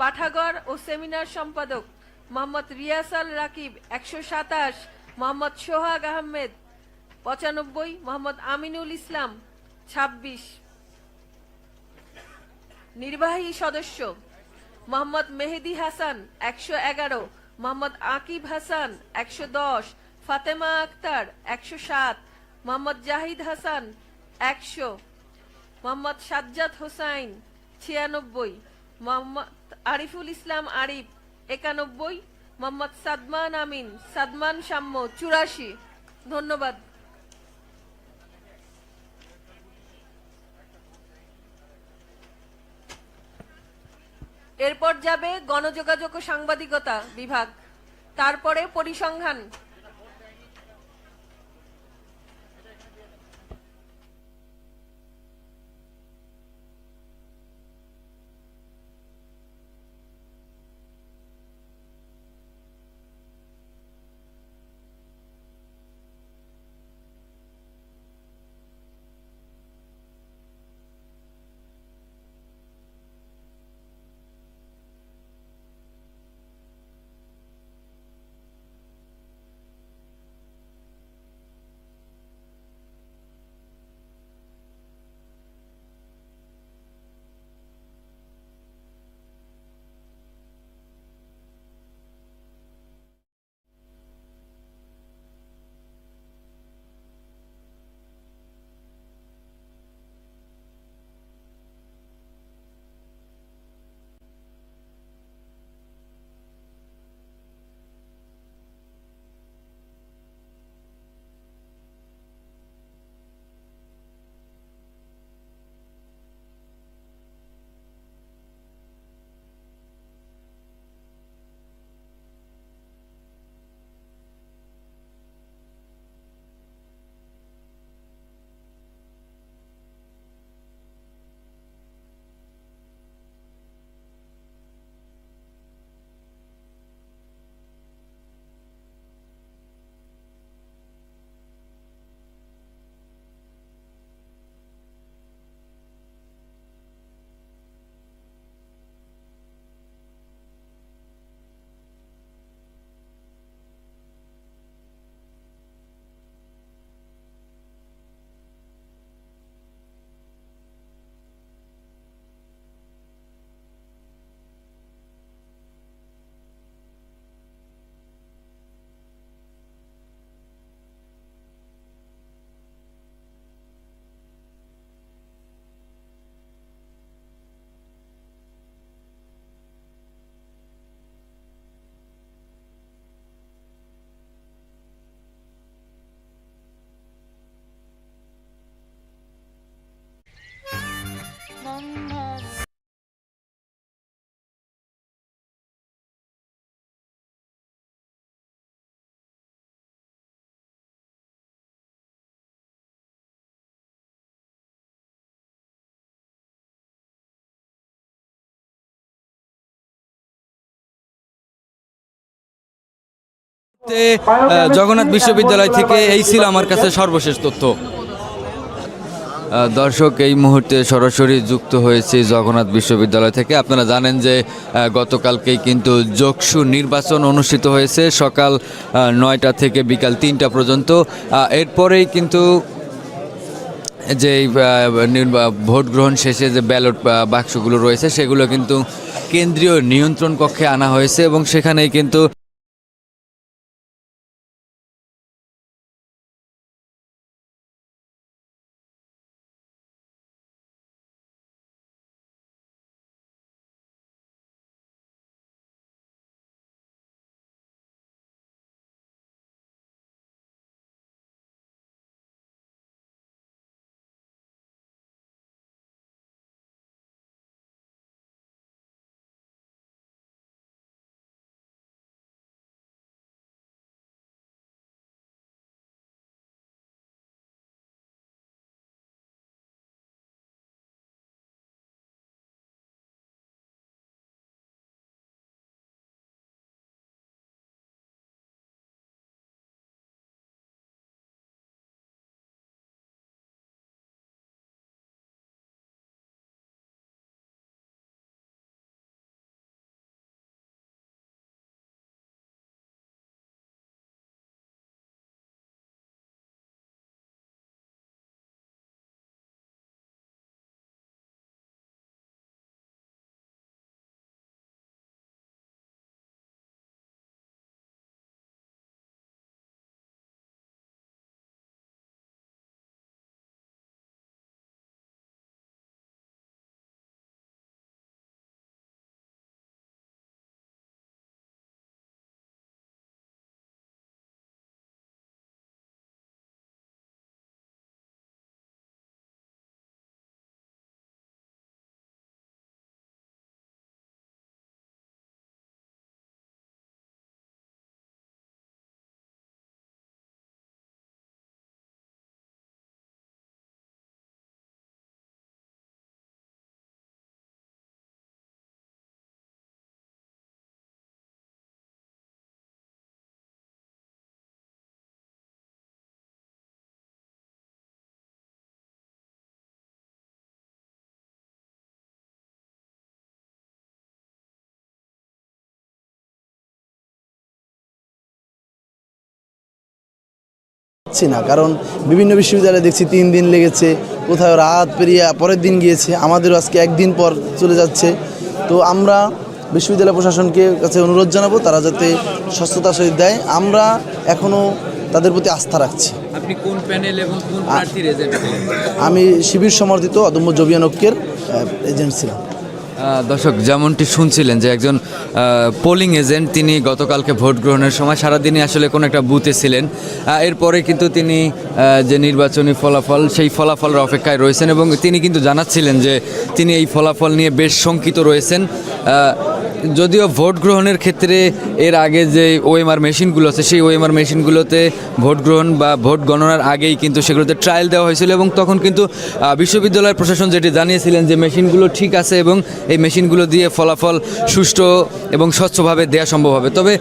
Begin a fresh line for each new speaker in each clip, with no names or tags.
পাঠাগার ও সেমিনার সম্পাদক মোহাম্মদ রিয়াসাল রাকিব, একশো সাতাশ, মোহাম্মদ সোহাগ আহমেদ, পঁচানব্বই, মোহাম্মদ আমিনুল ইসলাম, ছাব্বিশ। নির্বাহী সদস্য, মোহাম্মদ মেহেদি হাসান, একশো এগারো, মোহাম্মদ আকিব হাসান, একশো দশ, ফাতেমা আক্তার, একশো সাত, মোহাম্মদ জাহিদ হাসান, একশো, মোহাম্মদ সাজ্জাদ হোসাইন, ছিয়ানব্বই, মোহাম্মদ আরিফুল ইসলাম আরিফ, একানব্বই, মোহাম্মদ সাদমান আমিন, সাদমান সাম্য, চুরাশি। ধন্যবাদ। এরপর যাবে গণযোগাযোগ ও সাংবাদিকতা বিভাগ। তারপরে পরিসংখ্যান।
জগন্নাথ বিশ্ববিদ্যালয় থেকে এই ছিল আমার কাছে সর্বশেষ তথ্য। দর্শক, এই মুহূর্তে সরাসরি যুক্ত হয়েছে জগন্নাথ বিশ্ববিদ্যালয় থেকে। আপনারা জানেন যে গতকালকেই কিন্তু যোগসু নির্বাচন অনুষ্ঠিত হয়েছে সকাল নয়টা থেকে বিকাল তিনটা পর্যন্ত। এরপরেই কিন্তু যে ভোট গ্রহণ শেষে যে ব্যালট বাক্সগুলো রয়েছে, সেগুলো কিন্তু কেন্দ্রীয় নিয়ন্ত্রণ কক্ষে আনা হয়েছে এবং সেখানেই কিন্তু
পাচ্ছি না। কারণ বিভিন্ন বিশ্ববিদ্যালয়ে দেখছি তিন দিন লেগেছে কোথাও রাত পেরিয়ে পরের দিন গিয়েছে আমাদেরও আজকে একদিন পর চলে যাচ্ছে। তো আমরা বিশ্ববিদ্যালয় প্রশাসনকে কাছে অনুরোধ জানাব তারা যাতে স্বচ্ছতার সহিত দেয়। আমরা এখনও তাদের প্রতি আস্থা রাখছি।
আপনি কোন প্যানেল এবং কোন প্রার্থীর এজেন্ট
আমি শিবির সমর্থিত অদম্য জবিয়ানক্যের এজেন্ট ছিলাম
দর্শক, যেমনটি শুনছিলেন যে একজন পোলিং এজেন্ট তিনি গতকালকে ভোট গ্রহণের সময় সারাদিনই আসলে কোনো একটা বুথে ছিলেন। এরপরে কিন্তু তিনি যে নির্বাচনী ফলাফল, সেই ফলাফলের অপেক্ষায় রয়েছেন এবং তিনি কিন্তু জানাচ্ছিলেন যে তিনি এই ফলাফল নিয়ে বেশ শঙ্কিত রয়েছেন। যদিও ভোট গ্রহণের ক্ষেত্রে এর আগে যে ওএমআর মেশিনগুলো আছে, সেই ওএমআর মেশিনগুলোতে ভোট গ্রহণ বা ভোট গণনার আগেই কিন্তু সেগুলোতে ট্রায়াল দেওয়া হয়েছিল এবং তখন কিন্তু বিশ্ববিদ্যালয়ের প্রশাসন যেটি জানিয়েছিলেন যে মেশিনগুলো ঠিক আছে এবং এই মেশিনগুলো দিয়ে ফলাফল সুষ্ঠু এবং স্বচ্ছভাবে দেওয়া সম্ভব হবে। তবে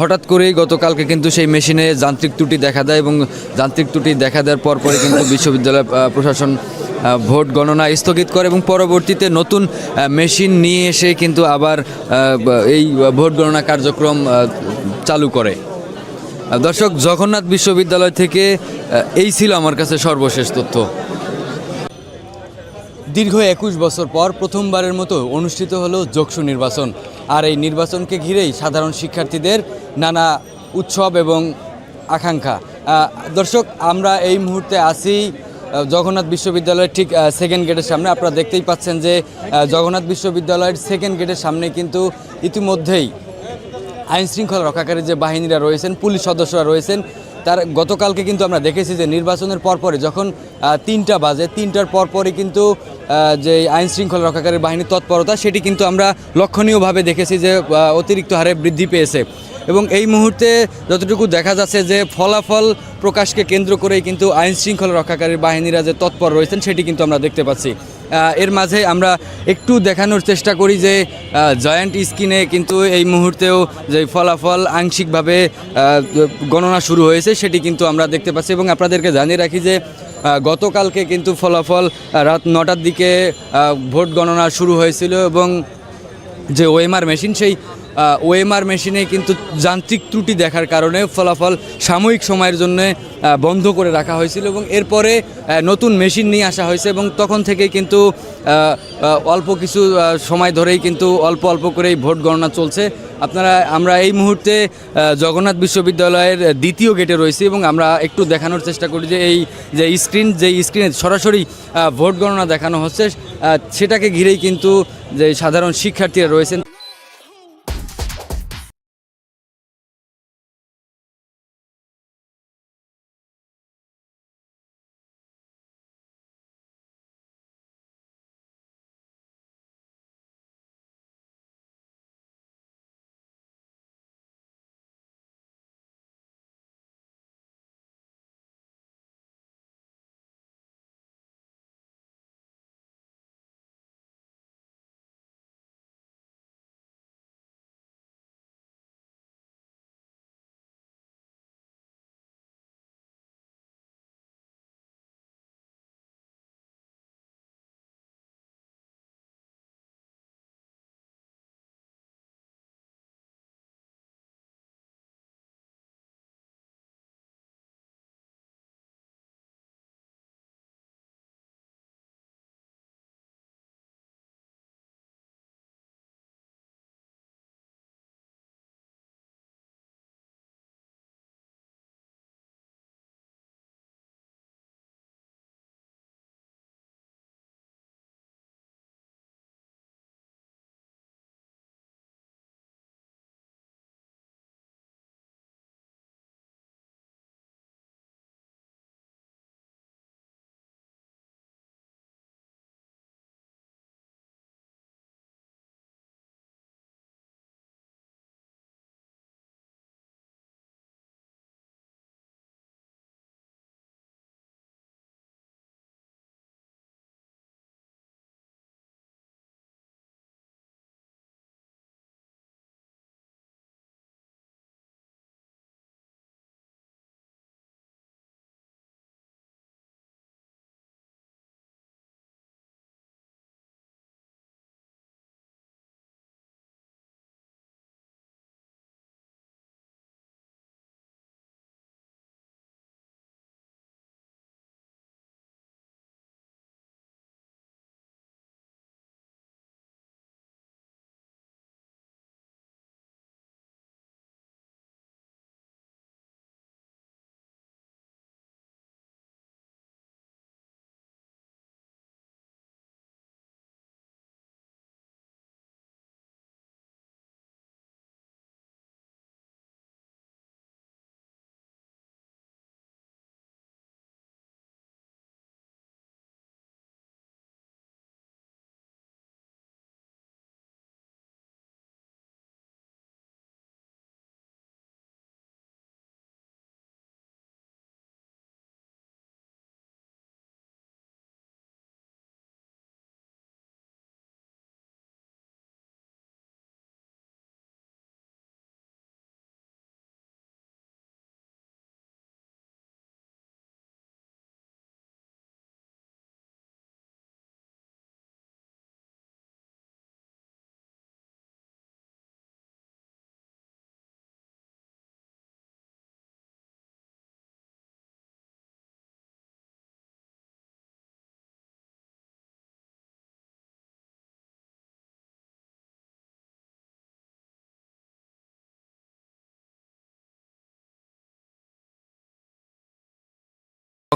হঠাৎ করেই গতকালকে কিন্তু সেই মেশিনে যান্ত্রিক ত্রুটি দেখা দেয় এবং যান্ত্রিক ত্রুটি দেখা দেওয়ার পরপরই কিন্তু বিশ্ববিদ্যালয় প্রশাসন ভোট গণনা স্থগিত করে এবং পরবর্তীতে নতুন মেশিন নিয়ে এসে কিন্তু আবার এই ভোট গণনা কার্যক্রম চালু করে। দর্শক জগন্নাথ বিশ্ববিদ্যালয় থেকে এই ছিল আমার কাছে সর্বশেষ তথ্য। দীর্ঘ একুশ বছর পর প্রথমবারের মতো অনুষ্ঠিত হলো যোগসু নির্বাচন। আর এই নির্বাচনকে ঘিরেই সাধারণ শিক্ষার্থীদের নানা উৎসব এবং আকাঙ্ক্ষা। দর্শক আমরা এই মুহূর্তে আহ, জগন্নাথ বিশ্ববিদ্যালয়ের ঠিক সেকেন্ড গেটের সামনে। আপনারা দেখতেই পাচ্ছেন যে জগন্নাথ বিশ্ববিদ্যালয়ের সেকেন্ড গেটের সামনে কিন্তু ইতিমধ্যেই আইনশৃঙ্খলা রক্ষাকারী যে বাহিনীরা রয়েছেন, পুলিশ সদস্যরা রয়েছেন তার গতকালকে কিন্তু আমরা দেখেছি যে নির্বাচনের পরপরে যখন তিনটা বাজে, তিনটার পরপরই কিন্তু যে আইন শৃঙ্খলা রক্ষাকারী বাহিনীর তৎপরতা, সেটি কিন্তু আমরা লক্ষণীয়ভাবে দেখেছি যে অতিরিক্ত হারে বৃদ্ধি পেয়েছে। এবং এই মুহূর্তে যতটুকু দেখা যাচ্ছে যে ফলাফল প্রকাশকে কেন্দ্র করেই কিন্তু আইন শৃঙ্খলা রক্ষাকারী বাহিনীরা যে তৎপর রয়েছেন, সেটি কিন্তু আমরা দেখতে পাচ্ছি। এর মাঝে আমরা একটু দেখানোর চেষ্টা করি যে জয়েন্ট স্কিনে কিন্তু এই মুহূর্তেও যে ফলাফল আংশিকভাবে গণনা শুরু হয়েছে, সেটি কিন্তু আমরা দেখতে পাচ্ছি এবং আপনাদেরকে জানিয়ে রাখি যে গতকালকে কিন্তু ফলাফল রাত নটার দিকে ভোট গণনা শুরু হয়েছিল এবং যে ওএমআর মেশিন, সেই ওএমআর মেশিনে কিন্তু যান্ত্রিক ত্রুটি দেখার কারণে ফলাফল সাময়িক সময়ের জন্য বন্ধ করে রাখা হয়েছিল এবং এরপরে নতুন মেশিন নিয়ে আসা হয়েছে এবং তখন থেকে কিন্তু অল্প কিছু সময় ধরেই কিন্তু অল্প অল্প করেই ভোট গণনা চলছে। আপনারা, আমরা এই মুহূর্তে জগন্নাথ বিশ্ববিদ্যালয়ের দ্বিতীয় গেটে রয়েছি এবং আমরা একটু দেখানোর চেষ্টা করি যে এই যে স্ক্রিন, যে স্ক্রিনে সরাসরি ভোট গণনা দেখানো হচ্ছে সেটাকে ঘিরেই কিন্তু যে সাধারণ শিক্ষার্থীরা রয়েছেন।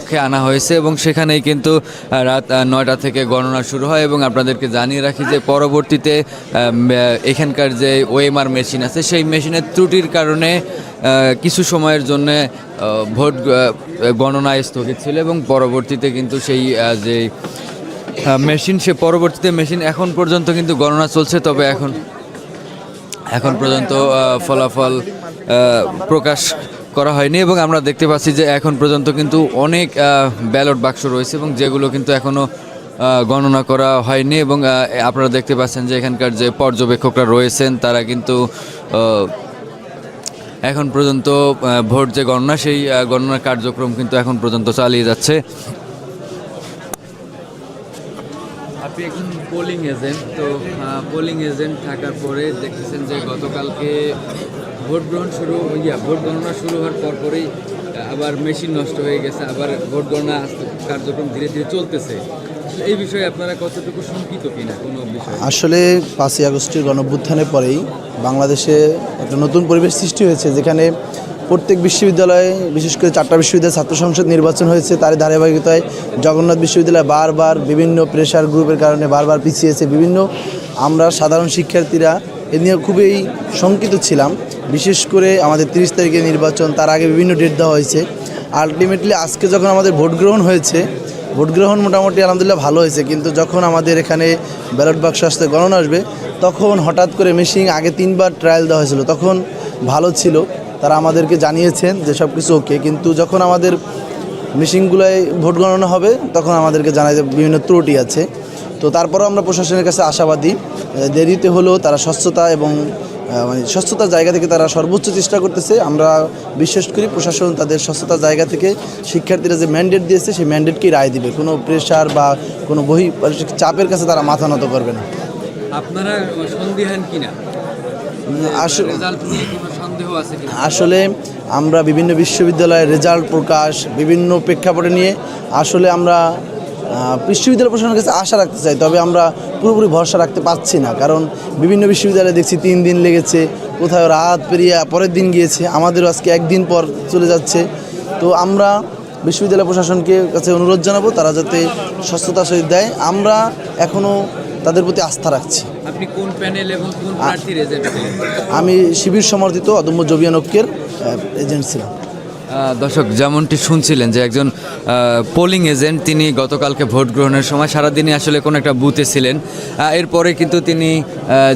কক্ষে আনা হয়েছে এবং সেখানেই কিন্তু রাত নয়টা থেকে গণনা শুরু হয় এবং আপনাদেরকে জানিয়ে রাখি যে পরবর্তীতে এখানকার যে ওএমআর মেশিন আছে, সেই মেশিনের ত্রুটির কারণে কিছু সময়ের জন্য ভোট গণনা স্থগিত ছিল এবং পরবর্তীতে কিন্তু সেই যে মেশিন, সে পরবর্তীতে মেশিন এখন পর্যন্ত কিন্তু গণনা চলছে, তবে এখন এখন পর্যন্ত ফলাফল প্রকাশ করা হয়নি এবং আমরা দেখতে পাচ্ছি যে এখন পর্যন্ত কিন্তু অনেক ব্যালট বাক্স রয়েছে এবং যেগুলো কিন্তু এখনও গণনা করা হয়নি এবং আপনারা দেখতে পাচ্ছেন যে এখানকার যে পর্যবেক্ষকরা রয়েছেন তারা কিন্তু এখন পর্যন্ত ভোট যে গণনা সেই গণনার কার্যক্রম কিন্তু এখন পর্যন্ত চালিয়ে যাচ্ছে। আপনি একজন পোলিং এজেন্ট তো পোলিং এজেন্ট থাকার পরে দেখতেছেন যে গতকালকে ভোট গ্রহণ শুরু ইয়া ভোট গণনা শুরু হওয়ার পর পরেই আবার মেশিন নষ্ট হয়ে গেছে, আবার ভোট গণনা কার্যক্রম ধীরে ধীরে চলতেছে। এই বিষয়ে আপনারা কতটুকু শঙ্কিত কিনা, কোনো বিষয়ে?
আসলে পাঁচই আগস্টের গণভ্যুত্থানের পরেই বাংলাদেশে একটা নতুন পরিবেশ সৃষ্টি হয়েছে, যেখানে প্রত্যেক বিশ্ববিদ্যালয়ে, বিশেষ করে চারটা বিশ্ববিদ্যালয়ে ছাত্র সংসদ নির্বাচন হয়েছে তার ধারাবাহিকতায় জগন্নাথ বিশ্ববিদ্যালয় বারবার বিভিন্ন প্রেশার গ্রুপের কারণে বারবার পিছিয়েছে, বিভিন্ন আমরা সাধারণ শিক্ষার্থীরা এ নিয়ে খুবই শঙ্কিত ছিলাম। বিশেষ করে আমাদের তিরিশ তারিখে নির্বাচন, তার আগে বিভিন্ন ডেট দেওয়া হয়েছে। আলটিমেটলি আজকে যখন আমাদের ভোট গ্রহণ হয়েছে, ভোট গ্রহণ মোটামুটি আলহামদুলিল্লাহ ভালো হয়েছে। কিন্তু যখন আমাদের এখানে ব্যালট বাক্স আসতে গণনা আসবে, তখন হঠাৎ করে মেশিন আগে তিনবার ট্রায়াল দেওয়া হয়েছিল। তখন ভালো ছিল। তারা আমাদেরকে জানিয়েছেন যে সব কিছু ওকে কিন্তু যখন আমাদের মেশিনগুলোয় ভোট গণনা হবে, তখন আমাদেরকে জানায় যে বিভিন্ন ত্রুটি আছে। তো তারপরও আমরা প্রশাসনের কাছে আশাবাদী। দেরিতে হলেও তারা স্বচ্ছতা এবং মানে স্বচ্ছতার জায়গা থেকে তারা সর্বোচ্চ চেষ্টা করতেছে। আমরা বিশ্বাস করি প্রশাসন তাদের স্বচ্ছতার জায়গা থেকে শিক্ষার্থীরা যে ম্যান্ডেট দিয়েছে সেই ম্যান্ডেটকেই রায় দিবে। কোনো প্রেশার বা কোনো বহি চাপের কাছে তারা মাথা নত করবে না।
আপনারা সন্দেহান কিনা?
আসলে আমরা বিভিন্ন বিশ্ববিদ্যালয়ের রেজাল্ট প্রকাশ বিভিন্ন প্রেক্ষাপটে নিয়ে আসলে আমরা বিশ্ববিদ্যালয় প্রশাসনের কাছে আশা রাখতে চাই তবে আমরা পুরোপুরি ভরসা রাখতে পারছি না কারণ বিভিন্ন বিশ্ববিদ্যালয়ে দেখছি তিন দিন লেগেছে কোথাও রাত পেরিয়ে পরের দিন গিয়েছে আমাদেরও আজকে একদিন পর চলে যাচ্ছে। তো আমরা বিশ্ববিদ্যালয় প্রশাসনকে কাছে অনুরোধ জানাব তারা যাতে স্বচ্ছতা সহিত দেয়। আমরা এখনও তাদের প্রতি আস্থা রাখছি।
আপনি কোন প্যানেল এবং কোন প্রার্থীর এজেন্ট
আমি শিবির সমর্থিত অদম্য জবিয়ান ঐক্যের এজেন্ট ছিলাম।
দর্শক, যেমনটি শুনছিলেন যে একজন পোলিং এজেন্ট তিনি গতকালকে ভোট গ্রহণের সময় সারাদিনই আসলে কোনো একটা বুথে ছিলেন। এরপরে কিন্তু তিনি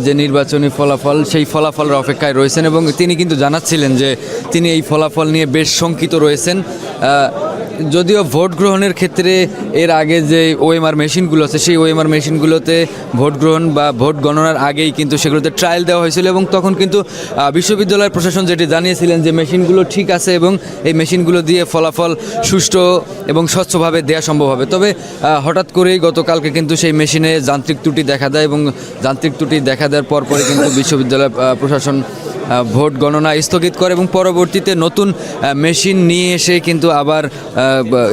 যে নির্বাচনী ফলাফল, সেই ফলাফলের অপেক্ষায় রয়েছেন এবং তিনি কিন্তু জানাচ্ছিলেন যে তিনি এই ফলাফল নিয়ে বেশ শঙ্কিত রয়েছেন। যদিও ভোট গ্রহণের ক্ষেত্রে এর আগে যে ওএমআর মেশিনগুলো আছে, সেই ওএমআর মেশিনগুলোতে ভোট গ্রহণ বা ভোট গণনার আগেই কিন্তু সেগুলোতে ট্রায়াল দেওয়া হয়েছিল এবং তখন কিন্তু বিশ্ববিদ্যালয়ের প্রশাসন যেটি জানিয়েছিলেন যে মেশিনগুলো ঠিক আছে এবং এই মেশিনগুলো দিয়ে ফলাফল সুষ্ঠু এবং স্বচ্ছভাবে দেওয়া সম্ভব হবে। তবে হঠাৎ করেই গতকালকে কিন্তু সেই মেশিনে যান্ত্রিক ত্রুটি দেখা দেয় এবং যান্ত্রিক ত্রুটি দেখা দেওয়ার পর পরে কিন্তু বিশ্ববিদ্যালয় প্রশাসন ভোট গণনা স্থগিত করে এবং পরবর্তীতে নতুন মেশিন নিয়ে এসে কিন্তু আবার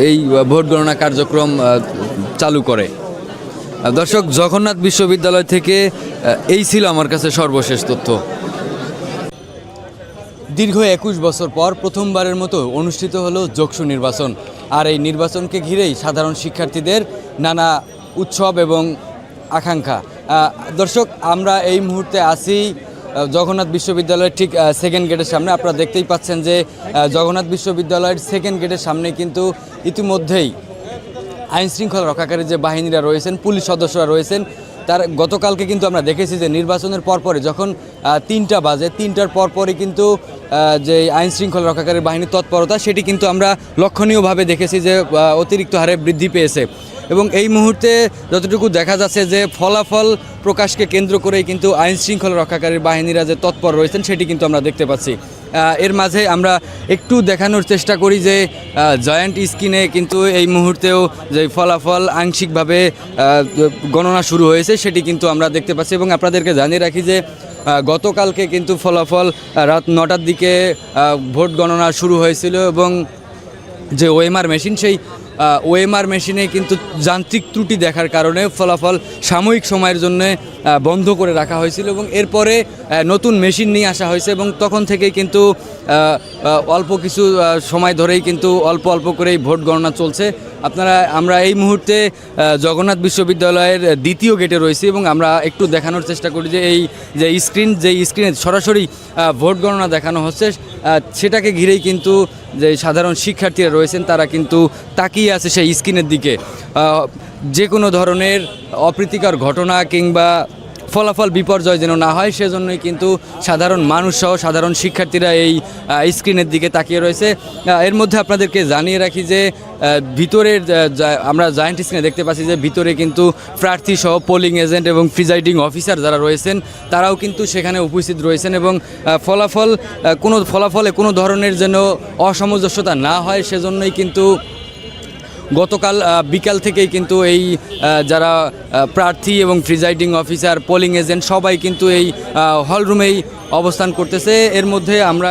এই ভোট গণনা কার্যক্রম চালু করে। দর্শক, জগন্নাথ বিশ্ববিদ্যালয় থেকে এই ছিল আমার কাছে সর্বশেষ তথ্য। দীর্ঘ একুশ বছর পর প্রথমবারের মতো অনুষ্ঠিত হলো যোগসু নির্বাচন। আর এই নির্বাচনকে ঘিরেই সাধারণ শিক্ষার্থীদের নানা উৎসব এবং আকাঙ্ক্ষা। দর্শক, আমরা এই মুহূর্তে আছি জগন্নাথ বিশ্ববিদ্যালয়ের ঠিক সেকেন্ড গেটের সামনে। আপনারা দেখতেই পাচ্ছেন যে জগন্নাথ বিশ্ববিদ্যালয়ের সেকেন্ড গেটের সামনে কিন্তু ইতিমধ্যেই আইন শৃঙ্খলা রক্ষাকারী যে বাহিনীরা রয়েছেন, পুলিশ সদস্যরা রয়েছেন, তার গতকালকে কিন্তু আমরা দেখেছি যে নির্বাচনের পরপরে যখন তিনটা বাজে, তিনটার পরপরই কিন্তু যে আইন শৃঙ্খলা রক্ষাকারী বাহিনীর তৎপরতা, সেটি কিন্তু আমরা লক্ষণীয়ভাবে দেখেছি যে অতিরিক্ত হারে বৃদ্ধি পেয়েছে। এবং এই মুহূর্তে যতটুকু দেখা যাচ্ছে যে, ফলাফল প্রকাশকে কেন্দ্র করেই কিন্তু আইন শৃঙ্খলা রক্ষাকারী বাহিনীরা যে তৎপর রয়েছেন, সেটি কিন্তু আমরা দেখতে পাচ্ছি। এর মাঝে আমরা একটু দেখানোর চেষ্টা করি যে জয়েন্ট স্কিনে কিন্তু এই মুহূর্তেও যে ফলাফল আংশিকভাবে গণনা শুরু হয়েছে, সেটি কিন্তু আমরা দেখতে পাচ্ছি। এবং আপনাদেরকে জানিয়ে রাখি যে গতকালকে কিন্তু ফলাফল রাত নটার দিকে ভোট গণনা শুরু হয়েছিল এবং যে ওএমআর মেশিন, সেই ওএমআর মেশিনে কিন্তু যান্ত্রিক ত্রুটি দেখার কারণে ফলাফল সাময়িক সময়ের জন্য বন্ধ করে রাখা হয়েছিল এবং এরপরে নতুন মেশিন নিয়ে আসা হয়েছে এবং তখন থেকেই কিন্তু অল্প কিছু সময় ধরেই কিন্তু অল্প অল্প করেই ভোট গণনা চলছে। আপনারা, আমরা এই মুহূর্তে জগন্নাথ বিশ্ববিদ্যালয়ের দ্বিতীয় গেটে রয়েছি এবং আমরা একটু দেখানোর চেষ্টা করি যে এই যে স্ক্রিন, যে স্ক্রিনে সরাসরি ভোট গণনা দেখানো হচ্ছে সেটাকে ঘিরেই কিন্তু যে সাধারণ শিক্ষার্থীরা রয়েছেন, তারা কিন্তু তাকিয়ে আছে সেই স্ক্রিনের দিকে। যে কোনো ধরনের অপ্রীতিকর ঘটনা কিংবা ফলাফল বিপর্যয় যেন না হয়, সেজন্যই কিন্তু সাধারণ মানুষ সহ সাধারণ শিক্ষার্থীরা এই স্ক্রিনের দিকে তাকিয়ে রয়েছে। এর মধ্যে আপনাদেরকে জানিয়ে রাখি যে ভিতরের আমরা জয়েন্ট স্ক্রিনে দেখতে পাচ্ছি যে, ভিতরে কিন্তু প্রার্থী সহ পোলিং এজেন্ট এবং প্রিজাইডিং অফিসার যারা রয়েছেন, তারাও কিন্তু সেখানে উপস্থিত রয়েছেন এবং ফলাফল কোনো ফলাফলে কোনো ধরনের যেন অসামঞ্জস্যতা না হয়, সেজন্যই কিন্তু গতকাল বিকাল থেকেই কিন্তু এই যারা প্রার্থী এবং প্রিজাইডিং অফিসার, পোলিং এজেন্ট, সবাই কিন্তু এই হলরুমেই অবস্থান করতেছে। এর মধ্যে আমরা